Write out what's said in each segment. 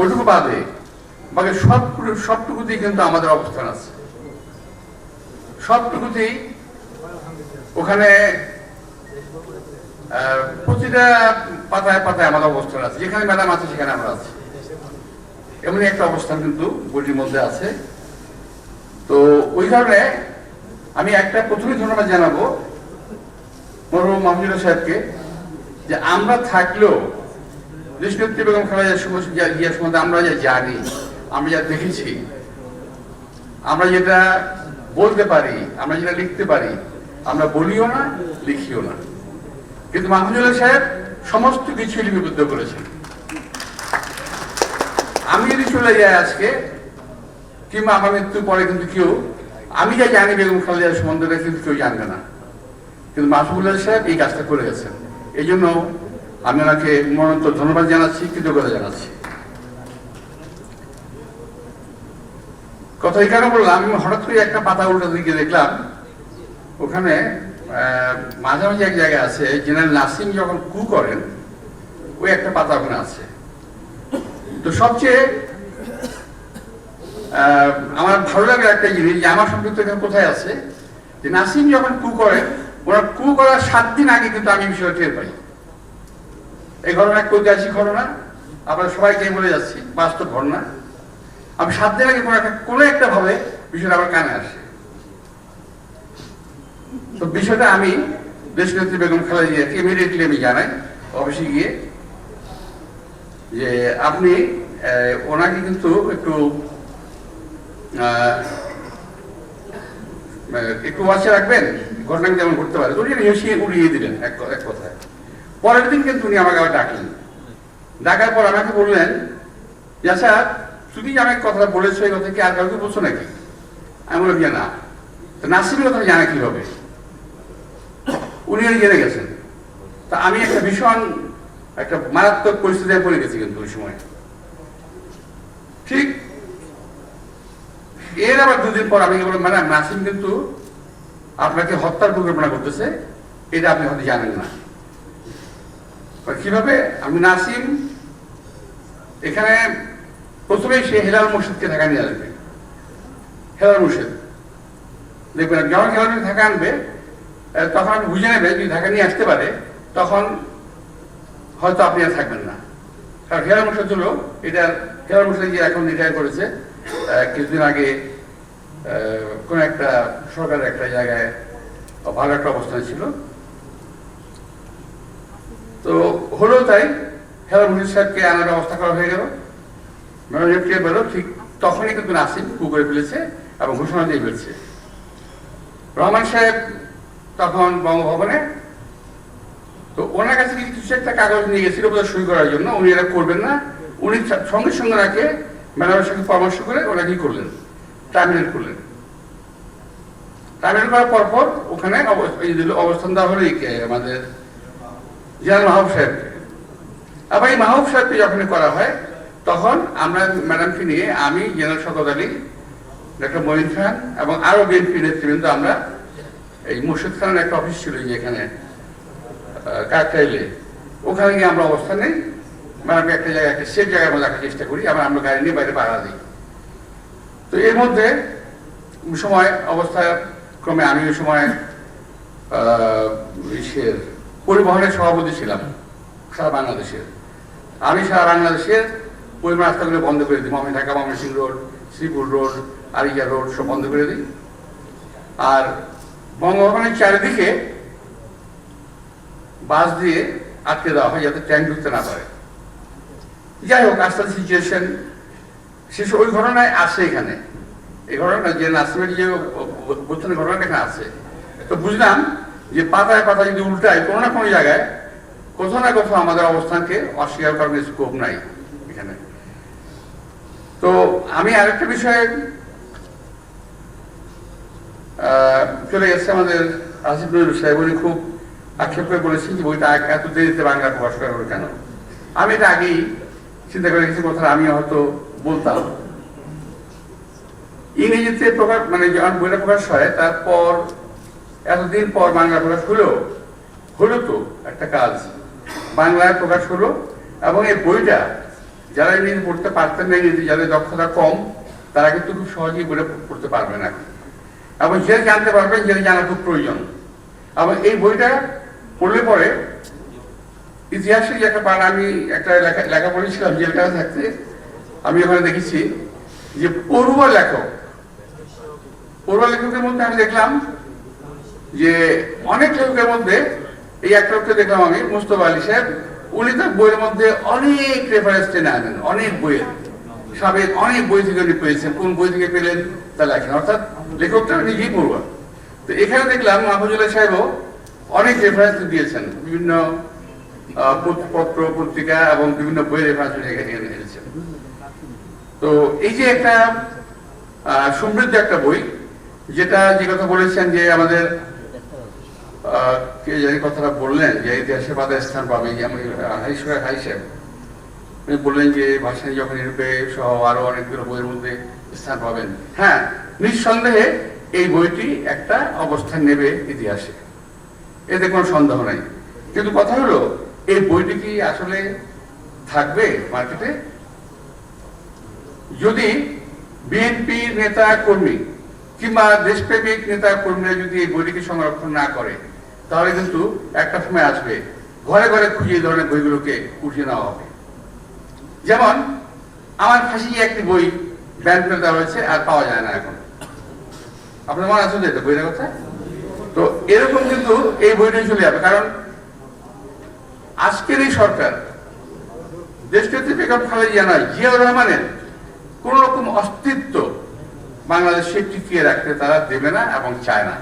ওটুকু বাদে, বাকি সব সবটুকুতেই কিন্তু আমাদের অবস্থান আছে। সবটুকুতেই ওখানে প্রতিটা পাতায় পাতায় আমাদের অবস্থান আছে। যেখানে ম্যাডাম আছে, সেখানে আমরা আছি। এমনই একটা অবস্থান কিন্তু বইটির মধ্যে আছে। তো ওই কারণে আমি একটা প্রথমে ধন্যবাদ জানাব মরহুম মাহমুদুল্লাহ সাহেবকে যে আমরা থাকলেও দেশনেত্রী বেগম খালেদা জিয়া সম্বন্ধে আমরা যা জানি, আমরা যা দেখেছি, আমরা যেটা বলতে পারি, আমরা যেটা লিখতে পারি, আমরা বলিও না, লিখিও না। কিন্তু মাহমুদুল্লাহ সাহেব সমস্ত কিছু লিপিবদ্ধ করেছেন। আমি যদি চলে যাই আজকে, কিংবা আমার মৃত্যুর পরে কিন্তু কেউ, আমি যা জানি বেগম খালেদা সম্বন্ধে, কিন্তু কেউ জানবে না। কিন্তু মাহমুদুল্লাহ সাহেব এই কাজটা করে গেছেন। এই জন্য আমি ওনাকে মনোন্ত ধন্যবাদ জানাচ্ছি, কৃতজ্ঞতা জানাচ্ছি। কথা এই কারণে বললাম, আমি হঠাৎ করে একটা পাতা উল্টো দিকে দেখলাম, ওখানে মাঝামাঝি এক জায়গায় আছে, জেনারেল নাসিম যখন কু করেন, ওই একটা পাতা ওখানে আছে। তো সবচেয়ে আমার ভালো লাগে একটা জিনিস যে আমার সম্পৃক্ত এখানে কোথায় আছে, যে নাসিম যখন কু করেন ওরা কু করার সাত দিন আগে কিন্তু আমি বিষয়টা টের পাই। এই ঘটনা এক ঐতিহাসিক ঘটনা আপনারা সবাইকে বলে যাচ্ছি, বাস্তব ঘটনা। আমি সাত দিন আগে কোনো একটা ভাবে বিষয়টা আমার কানে আসে। তো বিষয়টা আমি দেশনেত্রী বেগম খালেদা জিয়াকে ইমিডিয়েটলি আমি জানাই, অফিসে গিয়ে, যে আপনি ওনাকে কিন্তু একটু একটু ওয়াচে রাখবেন ঘটনা যেমন ঘটতে পারে? উড়িয়ে দিলেন এক কথায়। পরের দিন কিন্তু উনি আমাকে আবার ডাকলেন। ডাকার পর আমাকে বললেন আচ্ছা তুমি আমাকে কথাটা বলেছ, এই কথা কি আর কাউকে বলছো নাকি? আমি বললাম না। নাসিমের কথা জানা কি হবে? উনি জেনে গেছেন। তা আমি একটা ভীষণ, একটা মারাত্মক পরিস্থিতিতে পড়ে গেছি কিন্তু ওই সময়। ঠিক এর আবার দুদিন পর আমি বললাম, ম্যাডাম, নাসিম কিন্তু আপনাকে হত্যার পরিকল্পনা করতেছে। এটা আপনি হয়তো জানেন না। কীভাবে? আমি নাসিম, এখানে প্রথমে সে হেলাল মুর্শিদকে ঢাকা নিয়ে আসবে। হেলাল মুর্শিদ। দেখবেন যখন হেলাল মুর্শিদ ঢাকা আনবে তখন বুঝে নেবে যদি ঢাকা নিয়ে আসতে পারে, তখন হয়তো আপনি আর থাকবেন না। কারণ হেলাল মুর্শিদ হলো, এটা হেলাল মুর্শিদ যে এখন রিটায়ার করেছে কিছুদিন আগে কোন একটা সরকারের একটা জায়গায় ভালো একটা অবস্থান ছিল। তো হলো তাই হেলাল মুর্শিদ সাহেবকে আনার ব্যবস্থা করা হয়ে গেল। ম্যানেজার কে বেরো ঠিক তখনই কিন্তু নাসিম কু করে ফেলেছে এবং ঘোষণা দিয়ে ফেলছে। রহমান সাহেব তখন বঙ্গভবনে, তো ওনার কাছে কিছু একটা কাগজ নিয়ে গেছিল বোধহয় সই করার জন্য, উনি এটা করবেন না। উনি সঙ্গে সঙ্গে রাখে ম্যাডামের সঙ্গে পরামর্শ করে ওরা কি করলেন? টার্মিনেট করলেন। টার্মিনেট করার পর পর ওখানে অব- অবস্থান দেওয়া হলো আমাদের জেনারেল মাহবুব সাহেবকে আবার এই মাহবুব সাহেবকে যখন করা হয়, তখন আমরা ম্যাডামকে নিয়ে আমি, জেনারেল শকত আলী ডক্টর মঈন খান এবং আরও বিএনপি নেতৃবৃন্দ আমরা এই মুর্শিদ খানের একটা অফিস ছিল যে এখানে কাকরাইলে ওখানে গিয়ে আমরা অবস্থান নেই। ম্যাডামকে একটা জায়গায়, একটা সেফ জায়গায় আমরা রাখার চেষ্টা করি, আবার আমরা গাড়ি নিয়ে বাইরে পাড়া দিই। তো এর মধ্যে সময়, অবস্থা ক্রমে আমি ওই সময় পরিবহনের সভাপতি ছিলাম সারা বাংলাদেশের আমি সারা বাংলাদেশের পরিবহন রাস্তাগুলো বন্ধ করে দিই মহামি ঢাকা ময়মনসিংহ রোড শ্রীপুর রোড আরিজা রোড সব বন্ধ করে দিই আর বঙ্গভবনের চারিদিকে বাস দিয়ে আটকে দেওয়া হয় যাতে ট্যাঙ্ক ঢুকতে না পারে যাই হোক আস্তে আস্তে সিচুয়েশন শেষ ওই ঘটনায় আছে এখানে এই ঘটনা যে নাসিমের যে ঘটনাটা এখানে আছে তো বুঝলাম যে পাতায় পাতায় যদি উল্টায়, কোনো না কোনো জায়গায় কোথাও না কোথাও আমাদের অবস্থানকে অস্বীকার করার স্কোপ নাই এখানে। তো আমি আরেকটা বিষয়ে চলে গেছে আমাদের আসিফ নজরুল সাহেব। উনি খুব আক্ষেপ করে বলেছেন যে বইটা এত দেরিতে বাংলা প্রকাশ করা হলো কেন? আমি এটা আগেই চিন্তা করে রেখেছি কথা আমি হয়তো বলতাম। ইংরেজিতে প্রকাশ মানে যখন বইটা প্রকাশ হয়, তারপর এতদিন পর বাংলা প্রকাশ হলো হলো তো একটা কাজ। বাংলায় প্রকাশ হলো এবং এই বইটা যারা ইংরেজি পড়তে পারতেন না ইংরেজি যাদের দক্ষতা কম, তারা কিন্তু খুব সহজেই বলে পড়তে পারবে না এবং যেটা জানতে পারবেন যেটা জানা খুব প্রয়োজন। এবং এই বইটা পড়লে পরে ইতিহাসে যে একটা পার আমি একটা লেখা লেখা পড়েছিলাম, জেলখানা থাকতে, আমি ওখানে দেখেছি যে পড়ুয়া লেখক, পড়ুয়া লেখকের মধ্যে আমি দেখলাম যে অনেক লেখকের মধ্যে এই একটা লোককে দেখলাম আমি, মুস্তফা আলী সাহেব, উনি তার বইয়ের মধ্যে অনেক রেফারেন্স টেনে আনেন, অনেক বইয়ের। সাবেক অনেক বই থেকে উনি পেয়েছেন। কোন বই থেকে পেলেন তা লেখেন। অর্থাৎ লেখকটা নিজেই পড়ুয়া। তো এখানে দেখলাম মাহফুজুল্লাহ সাহেবও অনেক রেফারেন্স দিয়েছেন। বিভিন্ন পত্র, পত্রিকা এবং বিভিন্ন বইয়ের রেফারেন্স এখানে এনেছেন তো এই যে একটা সমৃদ্ধ একটা বই, যেটা যে কথা বলেছেন যে আমাদের কে জানি কথাটা বললেন যে স্থান পাবে, যেমন উনি বললেন যে ভাষায় যখন ইউরোপে সহ আরও অনেকগুলো বইয়ের মধ্যে স্থান পাবেন। হ্যাঁ নিঃসন্দেহে এই বইটি একটা অবস্থান নেবে ইতিহাসে। এতে কোনো সন্দেহ নাই। কিন্তু কথা হলো, এই বইটি কি আসলে থাকবে মার্কেটে যদি বিএনপি নেতা কর্মী কিংবা দেশপ্রেমিক নেতা কর্মীরা যদি এই বইটিকে সংরক্ষণ না করে তাহলে কিন্তু একটা সময় আসবে, ঘরে ঘরে খুঁজে এই ধরনের বইগুলোকে উঠিয়ে নেওয়া হবে। যেমন, আমার ফাঁসি একটি বই ব্যান করে দেওয়া হয়েছে আর পাওয়া যায় না এখন। আপনার মনে আছে তো এটা বইটার কথা? তো এরকম কিন্তু এই বইটা চলে যাবে, কারণ আজকের এই সরকার দেশটিতে বেগম খালেদা নয়, জিয়াউর রহমানের কোন রকম অস্তিত্ব বাংলাদেশে টিকিয়ে রাখতে তারা দেবে না এবং চায় না।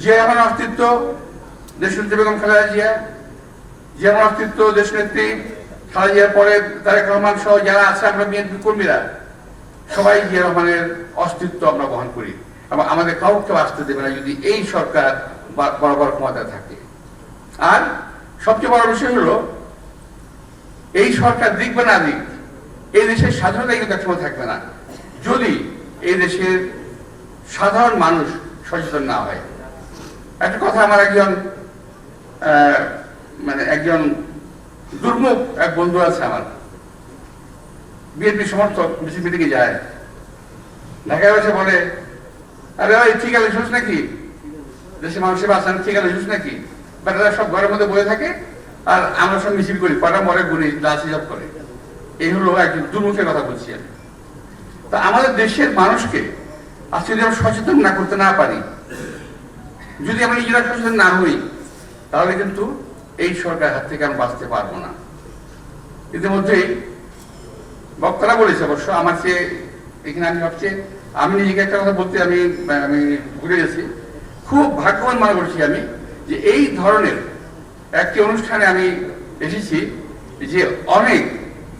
জিয়া রহমানের অস্তিত্ব দেশনেত্রী বেগম খালেদা জিয়া। জিয়া রহমানের অস্তিত্ব দেশনেত্রী খালেদা জিয়ার পরে তারেক রহমান সহ যারা আছে, আমরা বিএনপি কর্মীরা, সবাই জিয়া রহমানের অস্তিত্ব আমরা বহন করি। এবং আমাদের কাউকে আসতে দেবে না যদি এই সরকার বরাবর ক্ষমতায় থাকে। আর সবচেয়ে বড় বিষয় হলো, এই সরকার দিক বা না দিক, এই দেশের স্বাধীনতা কিন্তু একসময় থাকবে না। যদি এই দেশের সাধারণ মানুষ সচেতন না হয় একটা কথা আমার একজন মানে একজন দুর্মুখ এক বন্ধু আছে আমার। বিএনপি সমর্থক মিছিল থেকে যায়। ঢাকায় বসে বলে, আরে ওই ঠিক আছে শুস নাকি? দেশের মানুষের বাঁচান ঠিক আছে শুস নাকি? বেটারা সব ঘরের মধ্যে বসে থাকে আর আমরা সব মিছিল করি কটা মরে গুলি লাশ হিসাব করে। এই হলো একজন দুর্মুখের কথা বলছি আমি। তা আমাদের দেশের মানুষকে আজকে যদি আমরা সচেতন না করতে না পারি যদি আমরা নিজেরা সচেতন না হই তাহলে কিন্তু এই সরকার হাত থেকে আমি বাঁচতে পারব না। ইতিমধ্যেই বক্তারা বলেছে অবশ্য, আমার চেয়ে এখানে আমি সবচেয়ে আমি নিজেকে একটা কথা বলতে আমি আমি ভুলে গেছি। খুব ভাগ্যবান মনে করছি আমি যে এই ধরনের একটি অনুষ্ঠানে আমি এসেছি যে অনেক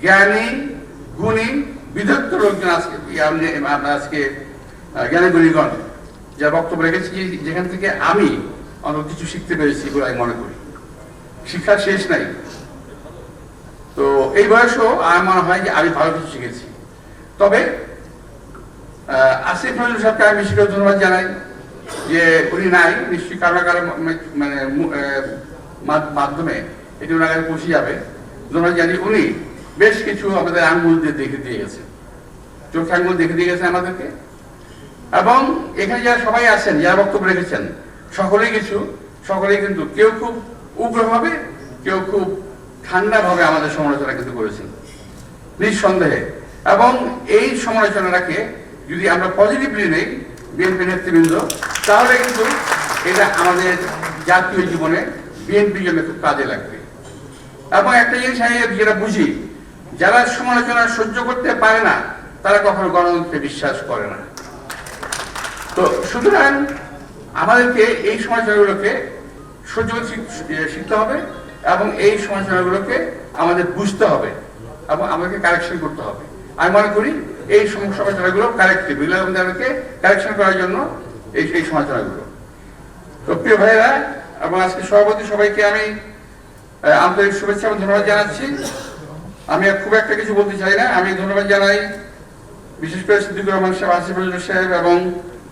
জ্ঞানী, গুণী, বিদগ্ধ লোকজন আজকে আজকে জ্ঞানী গুণীগণ যা বক্তব্য রেখেছি, যেখান থেকে আমি অনেক কিছু শিখতে পেরেছি বলে আমি মনে করি। শিক্ষার শেষ নাই। তো এই বয়সেও আমার মনে হয় যে আমি ভালো কিছু শিখেছি। তবে আসিফ নজরুল সাহেবকে আমি বিশেষ ধন্যবাদ জানাই যে উনি নাই। নিশ্চয়ই কারও কারও মানে মাধ্যমে এটি ওনার কাছে পৌঁছে যাবে। ধন্যবাদ জানি উনি বেশ কিছু আমাদের আঙ্গুল দিয়ে দেখে দিয়ে গেছেন। চোখে আঙ্গুল দেখে দিয়ে গেছে আমাদেরকে। এবং এখানে যারা সবাই আছেন, যারা বক্তব্য রেখেছেন, সকলেই কিছু, সকলেই কিন্তু কেউ খুব উগ্রভাবে, কেউ খুব ঠান্ডাভাবে আমাদের সমালোচনা কিন্তু করেছেন। নিঃসন্দেহে। এবং এই সমালোচনাটাকে যদি আমরা পজিটিভলি নেই বিএনপি নেতৃবৃন্দ, তাহলে কিন্তু এটা আমাদের জাতীয় জীবনে বিএনপির জন্য খুব কাজে লাগবে। এবং একটা জিনিস আমি যেটা বুঝি, যারা সমালোচনা সহ্য করতে পারে না, তারা কখনো গণতন্ত্রে বিশ্বাস করে না। তো সুতরাং আমাদেরকে এই সমালোচনাগুলোকে সহ্য শিখতে হবে এবং এই সমালোচনাগুলোকে আমাদের বুঝতে হবে এবং আমাদেরকে কারেকশন করতে হবে। আমি মনে করি এই সম- সমালোচনাগুলো কারেক্টিভ এগুলো আমাদেরকে কারেকশন করার জন্য এই এই সমালোচনাগুলো তো প্রিয় ভাইয়েরা, এবং আজকে সভাপতি সবাইকে আমি আন্তরিক শুভেচ্ছা এবং ধন্যবাদ জানাচ্ছি। আমি খুব একটা কিছু বলতে চাই না। আমি ধন্যবাদ জানাই বিশেষ করে সিদ্দিকুর রহমান সাহেব আসিফুল সাহেব এবং